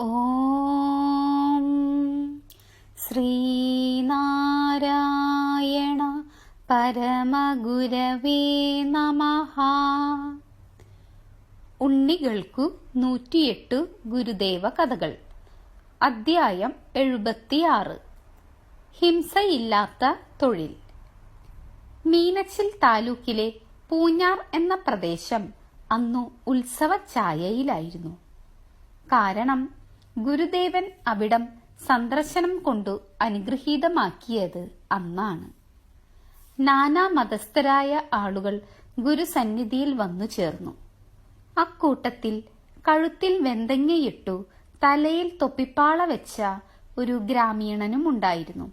ഓം ശ്രീനാരായണ പരമഗുരവേ നമ. ഉണ്ണികൾക്കു നൂറ്റിയെട്ട് ഗുരുദേവ കഥകൾ. അദ്ധ്യായം എഴുപത്തിയാറ്. ഹിംസയില്ലാത്ത തൊഴിൽ. മീനച്ചിൽ താലൂക്കിലെ പൂഞ്ഞാർ എന്ന പ്രദേശം അന്നു ഉത്സവ ഛായയിലായിരുന്നു. കാരണം ഗുരുദേവൻ അവിടം സന്ദർശനം കൊണ്ടു അനുഗ്രഹീതമാക്കിയത് അന്നാണ്. നാനാ മതസ്ഥരായ ആളുകൾ ഗുരുസന്നിധിയിൽ വന്നു ചേർന്നു. അക്കൂട്ടത്തിൽ കഴുത്തിൽ വെന്തങ്ങയിട്ടു തലയിൽ തൊപ്പിപ്പാള വെച്ച ഒരു ഗ്രാമീണനും ഉണ്ടായിരുന്നു.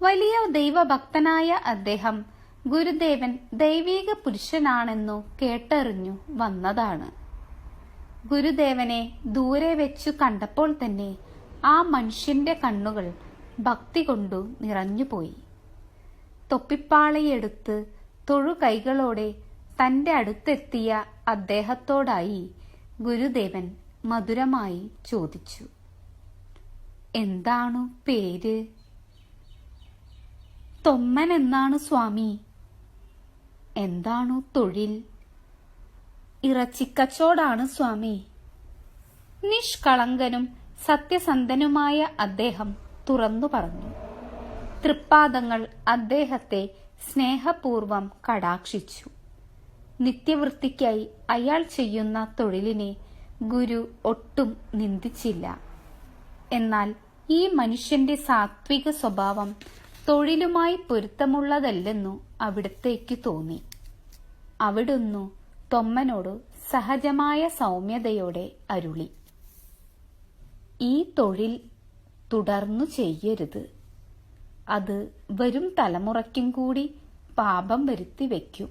വലിയ ദൈവഭക്തനായ അദ്ദേഹം ഗുരുദേവൻ ദൈവീക പുരുഷനാണെന്നു കേട്ടറിഞ്ഞു വന്നതാണ്. ഗുരുദേവനെ ദൂരെ വെച്ചു കണ്ടപ്പോൾ തന്നെ ആ മനുഷ്യന്റെ കണ്ണുകൾ ഭക്തി കൊണ്ടു നിറഞ്ഞുപോയി. തൊപ്പിപ്പാളയെടുത്ത് തൊഴു കൈകളോടെ തന്റെ അടുത്തെത്തിയ അദ്ദേഹത്തോടായി ഗുരുദേവൻ മധുരമായി ചോദിച്ചു. എന്താണു പേര്? തൊമ്മൻ എന്നാണ് സ്വാമി. എന്താണു തൊഴിൽ? ഇറച്ചിക്കച്ചോടാണ് സ്വാമി. നിഷ്കളങ്കനും സത്യസന്ധനുമായ അദ്ദേഹം തുറന്നു പറഞ്ഞു. തൃപ്പാദങ്ങൾ അദ്ദേഹത്തെ സ്നേഹപൂർവം കടാക്ഷിച്ചു. നിത്യവൃത്തിക്കായി അയാൾ ചെയ്യുന്ന തൊഴിലിനെ ഗുരു ഒട്ടും നിന്ദിച്ചില്ല. എന്നാൽ ഈ മനുഷ്യന്റെ സാത്വിക സ്വഭാവം തൊഴിലുമായി പൊരുത്തമുള്ളതല്ലെന്നു അവിടത്തേക്ക് തോന്നി. അവിടുന്നു തൊമ്മനോട് സഹജമായ സൗമ്യതയോടെ അരുളി. ഈ തൊഴിൽ തുടർന്നു ചെയ്യരുത്. അത് വരും തലമുറയ്ക്കും കൂടി പാപം വരുത്തി വയ്ക്കും.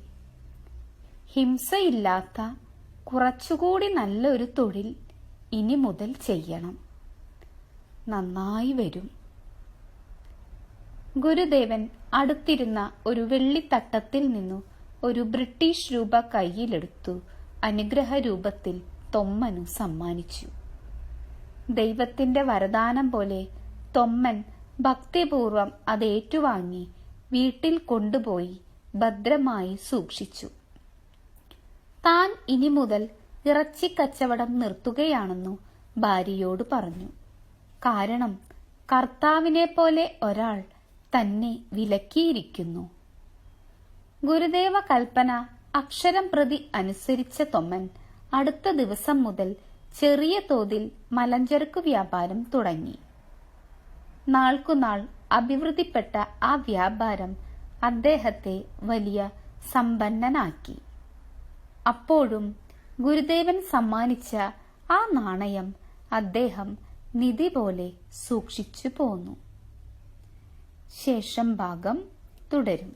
ഹിംസയില്ലാത്ത കുറച്ചുകൂടി നല്ലൊരു തൊഴിൽ ഇനി മുതൽ ചെയ്യണം. നന്നായി വരും. ഗുരുദേവൻ അടുത്തിരുന്ന ഒരു വെള്ളിത്തട്ടത്തിൽ നിന്നു ഒരു ബ്രിട്ടീഷ് രൂപ കയ്യിലെടുത്തു. അനുഗ്രഹ രൂപത്തിൽ തൊമ്മനു സമ്മാനിച്ചു. ദൈവത്തിന്റെ വരദാനം പോലെ തൊമ്മൻ ഭക്തിപൂർവം അത് ഏറ്റുവാങ്ങി വീട്ടിൽ കൊണ്ടുപോയി ഭദ്രമായി സൂക്ഷിച്ചു. താൻ ഇനി മുതൽ ഇറച്ചി കച്ചവടം നിർത്തുകയാണെന്നു ഭാര്യയോട് പറഞ്ഞു. കാരണം കർത്താവിനെ പോലെ ഒരാൾ തന്നെ വിലക്കിയിരിക്കുന്നു. ഗുരുദേവ കൽപ്പന അക്ഷരം പ്രതി അനുസരിച്ച തൊമ്മൻ. അടുത്ത ദിവസം മുതൽ ചെറിയ തോതിൽ മലഞ്ചരക്കു വ്യാപാരം തുടങ്ങി. നാൾക്കുനാൾ അഭിവൃദ്ധിപ്പെട്ട ആ വ്യാപാരം അദ്ദേഹത്തെ വലിയ സമ്പന്നനാക്കി. അപ്പോഴും ഗുരുദേവൻ സമ്മാനിച്ച ആ നാണയം അദ്ദേഹം നിധി പോലെ സൂക്ഷിച്ചു പോന്നു. ശേഷം ഭാഗം തുടരും.